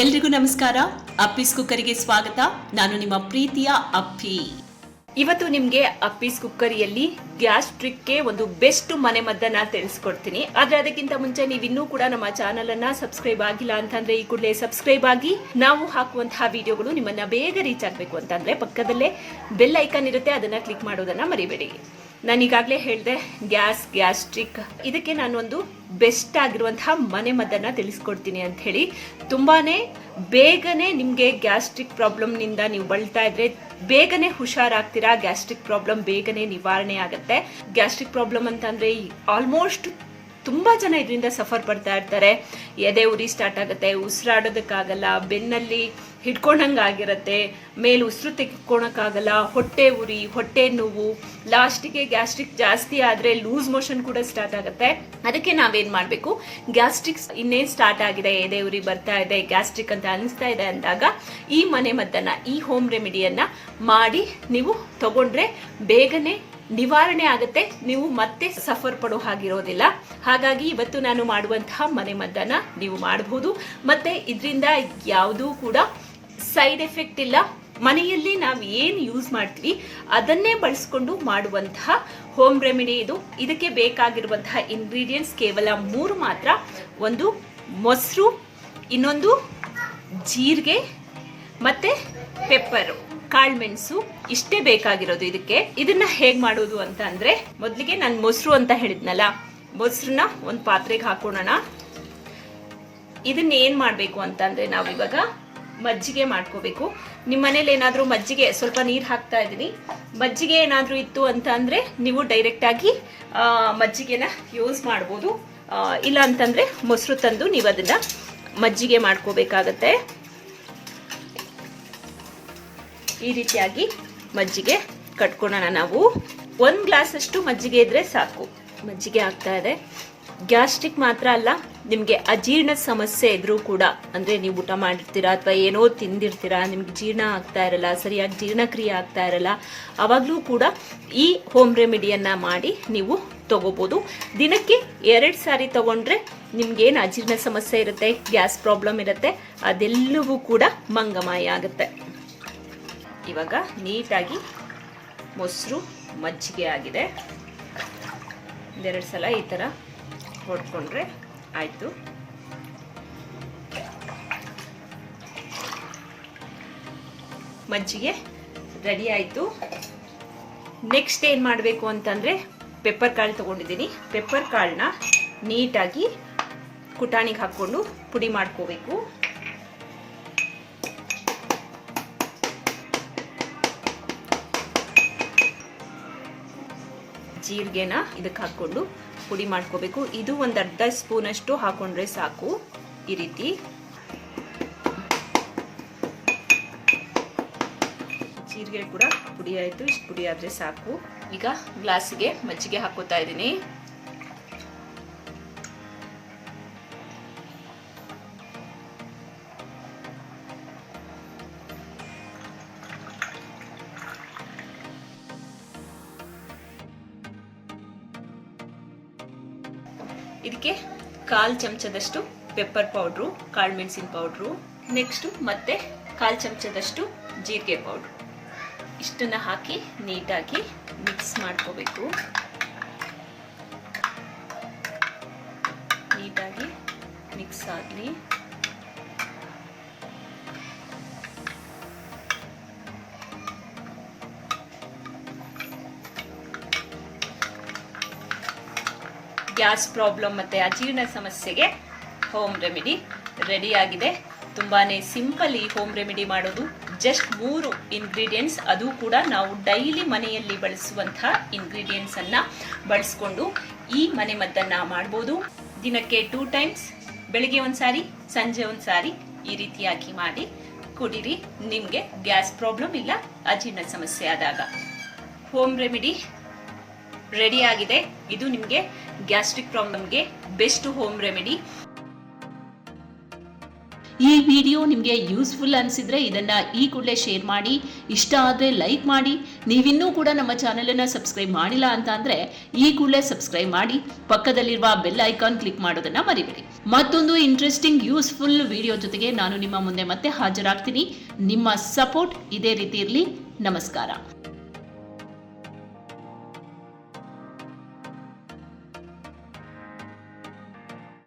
ಎಲ್ರಿಗೂ ನಮಸ್ಕಾರ. ಅಪ್ಪಿಸ್ ಕುಕ್ಕರಿಗೆ ಸ್ವಾಗತ. ನಾನು ನಿಮ್ಮ ಪ್ರೀತಿಯ ಅಪ್ಪಿ. ಇವತ್ತು ನಿಮಗೆ ಅಪ್ಪಿಸ್ ಕುಕ್ಕರಿಯಲ್ಲಿ ಗ್ಯಾಸ್ಟ್ರಿಕ್ಗೆ ಒಂದು ಬೆಸ್ಟ್ ಮನೆ ಮದ್ದನ್ನ ತಿಳಿಸ್ಕೊಡ್ತೀನಿ ಆದ್ರೆ ಅದಕ್ಕಿಂತ ಮುಂಚೆ ನೀವು ಇನ್ನೂ ಕೂಡ ನಮ್ಮ ಚಾನಲ್ ಅನ್ನ ಸಬ್ಸ್ಕ್ರೈಬ್ ಆಗಿಲ್ಲ ಅಂತಂದ್ರೆ ಈ ಕೂಡಲೇ ಸಬ್ಸ್ಕ್ರೈಬ್ ಆಗಿ ನಾವು ಹಾಕುವಂತಹ ವಿಡಿಯೋಗಳು ನಿಮ್ಮನ್ನ ಬೇಗ ರೀಚ್ ಆಗಬೇಕು ಅಂತಂದ್ರೆ ಪಕ್ಕದಲ್ಲೇ ಬೆಲ್ ಐಕಾನ್ ಇರುತ್ತೆ, ಅದನ್ನ ಕ್ಲಿಕ್ ಮಾಡೋದನ್ನ ಮರಿಬೇಡಿ. ನಾನು ಈಗಾಗಲೇ ಹೇಳಿದೆ, ಗ್ಯಾಸ್, ಗ್ಯಾಸ್ಟ್ರಿಕ್, ಇದಕ್ಕೆ ನಾನು ಒಂದು ಬೆಸ್ಟ್ ಆಗಿರುವಂತಹ ಮನೆ ಮದ್ದನ್ನ ತಿಳಿಸ್ಕೊಡ್ತೀನಿ ಅಂತ ಹೇಳಿ. ತುಂಬಾನೇ ಬೇಗನೆ ನಿಮಗೆ ಗ್ಯಾಸ್ಟ್ರಿಕ್ ಪ್ರಾಬ್ಲಮ್ನಿಂದ ನೀವು ಬಳ್ತಾ ಇದ್ರೆ ಬೇಗನೆ ಹುಷಾರಾಗ್ತೀರಾ? ಗ್ಯಾಸ್ಟ್ರಿಕ್ ಪ್ರಾಬ್ಲಮ್ ಬೇಗನೆ ನಿವಾರಣೆ ಆಗುತ್ತೆ. ಗ್ಯಾಸ್ಟ್ರಿಕ್ ಪ್ರಾಬ್ಲಮ್ ಅಂತಂದ್ರೆ ಆಲ್ಮೋಸ್ಟ್ ತುಂಬಾ ಜನ ಇದರಿಂದ ಸಫರ್ ಪಡ್ತಾ ಇರ್ತಾರೆ. ಎದೆ ಉರಿ ಸ್ಟಾರ್ಟ್ ಆಗುತ್ತೆ, ಉಸಿರಾಡೋದಕ್ಕಾಗಲ್ಲ, ಬೆನ್ನಲ್ಲಿ ಹಿಡ್ಕೊಂಡಂಗೆ ಆಗಿರುತ್ತೆ ಮೇಲೆ ಉಸಿರು ತೆಕ್ಕೊಳಕ್ಕಾಗಲ್ಲ, ಹೊಟ್ಟೆ ಉರಿ, ಹೊಟ್ಟೆ ನೋವು ಲಾಸ್ಟಿಗೆ ಗ್ಯಾಸ್ಟ್ರಿಕ್ ಜಾಸ್ತಿ ಆದರೆ ಲೂಸ್ ಮೋಷನ್ ಕೂಡ ಸ್ಟಾರ್ಟ್ ಆಗುತ್ತೆ. ಅದಕ್ಕೆ ನಾವೇನು ಮಾಡಬೇಕು? ಗ್ಯಾಸ್ಟ್ರಿಕ್ ಇನ್ನೇನು ಸ್ಟಾರ್ಟ್ ಆಗಿದೆ, ಎದೆ ಉರಿ ಬರ್ತಾ ಇದೆ ಗ್ಯಾಸ್ಟ್ರಿಕ್ ಅಂತ ಅನಿಸ್ತಾ ಇದೆ ಅಂದಾಗ ಈ ಮನೆ ಮದ್ದನ್ನ, ಈ ಹೋಮ್ ರೆಮಿಡಿಯನ್ನ ಮಾಡಿ ನೀವು ತಗೊಂಡ್ರೆ ಬೇಗನೆ ನಿವಾರಣೆ ಆಗುತ್ತೆ, ನೀವು ಮತ್ತೆ ಸಫರ್ ಪಡೋ ಹಾಗಿರೋದಿಲ್ಲ. ಹಾಗಾಗಿ ಇವತ್ತು ನಾನು ಮಾಡುವಂತಹ ಮನೆ ಮದ್ದನ್ನ ನೀವು ಮಾಡಬಹುದು ಮತ್ತೆ ಇದರಿಂದ ಯಾವುದೂ ಕೂಡ ಸೈಡ್ ಎಫೆಕ್ಟ್ ಇಲ್ಲ. ಮನೆಯಲ್ಲಿ ನಾವು ಏನು ಯೂಸ್ ಮಾಡ್ತೀವಿ, ಅದನ್ನೇ ಬಳಸ್ಕೊಂಡು ಮಾಡುವಂತಹ ಹೋಮ್ ರೆಮಿಡಿ ಇದು. ಇದಕ್ಕೆ ಬೇಕಾಗಿರುವಂತಹ ಇಂಗ್ರೀಡಿಯೆಂಟ್ಸ್ ಕೇವಲ ಮೂರು ಮಾತ್ರ. ಒಂದು ಮೊಸರು, ಇನ್ನೊಂದು ಜೀರಿಗೆ, ಮತ್ತೆ ಪೆಪ್ಪರು. ಕಾಳ್ಮೆಣಸು ಇಷ್ಟೇ ಬೇಕಾಗಿರೋದು ಇದಕ್ಕೆ. ಇದನ್ನ ಹೇಗ್ ಮಾಡೋದು ಅಂತ ಅಂದ್ರೆ ಮೊದಲಿಗೆ ನಾನು ಮೊಸರು ಅಂತ ಹೇಳಿದ್ನಲ್ಲ ಮೊಸರನ್ನ ಒಂದು ಪಾತ್ರೆಗೆ ಹಾಕೋಣ ಇದನ್ನ ಏನ್ ಮಾಡ್ಬೇಕು ಅಂತಂದ್ರೆ ನಾವು ಇವಾಗ ಮಜ್ಜಿಗೆ ಮಾಡ್ಕೋಬೇಕು. ನಿಮ್ಮ ಮನೇಲಿ ಏನಾದರೂ ಮಜ್ಜಿಗೆ ಸ್ವಲ್ಪ ನೀರು ಹಾಕ್ತಾ ಇದ್ದೀನಿ. ಮಜ್ಜಿಗೆ ಏನಾದರೂ ಇತ್ತು ಅಂತ ಅಂದರೆ ನೀವು ಡೈರೆಕ್ಟ್ ಆಗಿ ಆ, ಮಜ್ಜಿಗೆನ ಯೂಸ್ ಮಾಡ್ಬೋದು. ಇಲ್ಲ ಅಂತಂದ್ರೆ ಮೊಸರು ತಂದು ನೀವು ಅದನ್ನು ಮಜ್ಜಿಗೆ ಮಾಡ್ಕೋಬೇಕಾಗತ್ತೆ. ಈ ರೀತಿಯಾಗಿ ಮಜ್ಜಿಗೆ ಕಟ್ಕೊಳ್ಳೋಣ ನಾವು. ಒಂದು ಗ್ಲಾಸ್ ಅಷ್ಟು ಮಜ್ಜಿಗೆ ಇದ್ರೆ ಸಾಕು. ಮಜ್ಜಿಗೆ ಆಗ್ತಾ ಇದೆ. ಗ್ಯಾಸ್ಟ್ರಿಕ್ ಮಾತ್ರ ಅಲ್ಲ, ನಿಮಗೆ ಅಜೀರ್ಣ ಸಮಸ್ಯೆ ಇದ್ರೂ ಕೂಡ, ಅಂದರೆ ನೀವು ಊಟ ಮಾಡಿರ್ತೀರಾ ಅಥವಾ ಏನೋ ತಿಂದಿರ್ತೀರಾ, ನಿಮ್ಗೆ ಜೀರ್ಣ ಆಗ್ತಾ ಇರಲ್ಲ, ಸರಿಯಾಗಿ ಜೀರ್ಣಕ್ರಿಯೆ ಆಗ್ತಾ ಇರಲ್ಲ, ಅವಾಗಲೂ ಕೂಡ ಈ ಹೋಮ್ ರೆಮಿಡಿಯನ್ನು ಮಾಡಿ ನೀವು ತಗೋಬೋದು. ದಿನಕ್ಕೆ ಎರಡು ಸಾರಿ ತಗೊಂಡ್ರೆ ನಿಮ್ಗೇನು ಅಜೀರ್ಣ ಸಮಸ್ಯೆ ಇರುತ್ತೆ, ಗ್ಯಾಸ್ ಪ್ರಾಬ್ಲಮ್ ಇರುತ್ತೆ, ಅದೆಲ್ಲವೂ ಕೂಡ ಮಂಗಮಾಯ ಆಗುತ್ತೆ. ಇವಾಗ ನೀಟಾಗಿ ಮೊಸರು ಮಜ್ಜಿಗೆ ಆಗಿದೆ. ಒಂದೆರಡು ಸಲ ಈ ಥರ ಹೊಡ್ಕೊಂಡ್ರೆ ಆಯಿತು. ಮಜ್ಜಿಗೆ ರೆಡಿ ಆಯಿತು. ನೆಕ್ಸ್ಟ್ ಏನು ಮಾಡಬೇಕು ಅಂತಂದರೆ ಪೆಪ್ಪರ್ ಕಾಳು ತೊಗೊಂಡಿದ್ದೀನಿ. ಪೆಪ್ಪರ್ ಕಾಳನ್ನ ನೀಟಾಗಿ ಕುಟಾಣಿಗೆ ಹಾಕ್ಕೊಂಡು ಪುಡಿ ಮಾಡ್ಕೋಬೇಕು. ಜೀರಿಗೆನ ಇದಕ್ಕೆ ಹಾಕ್ಕೊಂಡು ಪುಡಿ ಮಾಡ್ಕೋಬೇಕು. ಇದು ಒಂದು ಅರ್ಧ ಸ್ಪೂನ್ ಅಷ್ಟು ಹಾಕೊಂಡ್ರೆ ಸಾಕು ಈ ರೀತಿ. ಜೀರಿಗೆ ಕೂಡ ಪುಡಿ ಆಯಿತು, ಇಷ್ಟು ಪುಡಿ ಆದರೆ ಸಾಕು. ಈಗ ಗ್ಲಾಸಿಗೆ ಮಜ್ಜಿಗೆ ಹಾಕೋತಾ ಇದ್ದೀನಿ. ಇದಕ್ಕೆ ಕಾಲ್ ಚಮಚದಷ್ಟು ಪೆಪ್ಪರ್ ಪೌಡ್ರು ಕಾಳು ಮೆಣಸಿನ ಪೌಡ್ರು ನೆಕ್ಸ್ಟು ಮತ್ತೆ ಕಾಲ್ ಚಮಚದಷ್ಟು ಜೀರಿಗೆ ಪೌಡ್ರು ಇಷ್ಟನ್ನ ಹಾಕಿ ನೀಟಾಗಿ ಮಿಕ್ಸ್ ಮಾಡ್ಕೋಬೇಕು. ನೀಟಾಗಿ ಮಿಕ್ಸ್ ಆಗಲಿ. ಗ್ಯಾಸ್ ಪ್ರಾಬ್ಲಮ್ ಮತ್ತೆ ಅಜೀರ್ಣ ಸಮಸ್ಯೆಗೆ ಹೋಮ್ ರೆಮಿಡಿ ರೆಡಿ ಆಗಿದೆ. ತುಂಬಾನೇ ಸಿಂಪಲ್ ಈ ಹೋಮ್ ರೆಮಿಡಿ ಮಾಡೋದು. ಜಸ್ಟ್ ಮೂರು ಇಂಗ್ರೀಡಿಯೆಂಟ್ಸ್ ಅದು ಕೂಡ ನಾವು ಡೈಲಿ ಮನೆಯಲ್ಲಿ ಬಳಸುವಂತಹ ಇಂಗ್ರೀಡಿಯೆಂಟ್ಸ್ ಅನ್ನ ಬಳಸ್ಕೊಂಡು ಈ ಮನೆ ಮದ್ದನ್ನ ಮಾಡ್ಬೋದು. ದಿನಕ್ಕೆ ಟೂ ಟೈಮ್ಸ್ ಬೆಳಿಗ್ಗೆ ಒಂದ್ಸಾರಿ ಸಂಜೆ ಒಂದ್ಸಾರಿ ಈ ರೀತಿಯಾಗಿ ಮಾಡಿ ಕುಡೀರಿ. ನಿಮಗೆ ಗ್ಯಾಸ್ ಪ್ರಾಬ್ಲಮ್ ಇಲ್ಲ, ಅಜೀರ್ಣ ಸಮಸ್ಯೆ ಆದಾಗ. ಹೋಮ್ ರೆಮಿಡಿ ರೆಡಿ ಆಗಿದೆ. ಇದು ನಿಮಗೆ ಗ್ಯಾಸ್ಟ್ರಿಕ್ ಪ್ರಾಬ್ಲಮ್ಗೆ ಬೆಸ್ಟ್ ಹೋಮ್ ರೆಮಿಡಿ. ಈ ವಿಡಿಯೋ ನಿಮಗೆ ಯೂಸ್ಫುಲ್ ಅನಿಸಿದ್ರೆ ಇದನ್ನು ಈ ಕೂಡಲೇ ಶೇರ್ ಮಾಡಿ, ಇಷ್ಟ ಆದರೆ ಲೈಕ್ ಮಾಡಿ, ನೀವಿನ್ನೂ ಕೂಡ ನಮ್ಮ ಚಾನಲನ್ನು ಸಬ್ಸ್ಕ್ರೈಬ್ ಮಾಡಿಲ್ಲ ಅಂತ ಅಂದರೆ ಈ ಕೂಡಲೇ ಸಬ್ಸ್ಕ್ರೈಬ್ ಮಾಡಿ, ಪಕ್ಕದಲ್ಲಿರುವ ಬೆಲ್ ಐಕಾನ್ ಕ್ಲಿಕ್ ಮಾಡೋದನ್ನ ಮರಿಬೇಡಿ. ಮತ್ತೊಂದು ಇಂಟ್ರೆಸ್ಟಿಂಗ್ ಯೂಸ್ಫುಲ್ ವಿಡಿಯೋ ಜೊತೆಗೆ ನಾನು ನಿಮ್ಮ ಮುಂದೆ ಮತ್ತೆ ಹಾಜರಾಗ್ತೀನಿ. ನಿಮ್ಮ ಸಪೋರ್ಟ್ ಇದೇ ರೀತಿ ಇರಲಿ. ನಮಸ್ಕಾರ.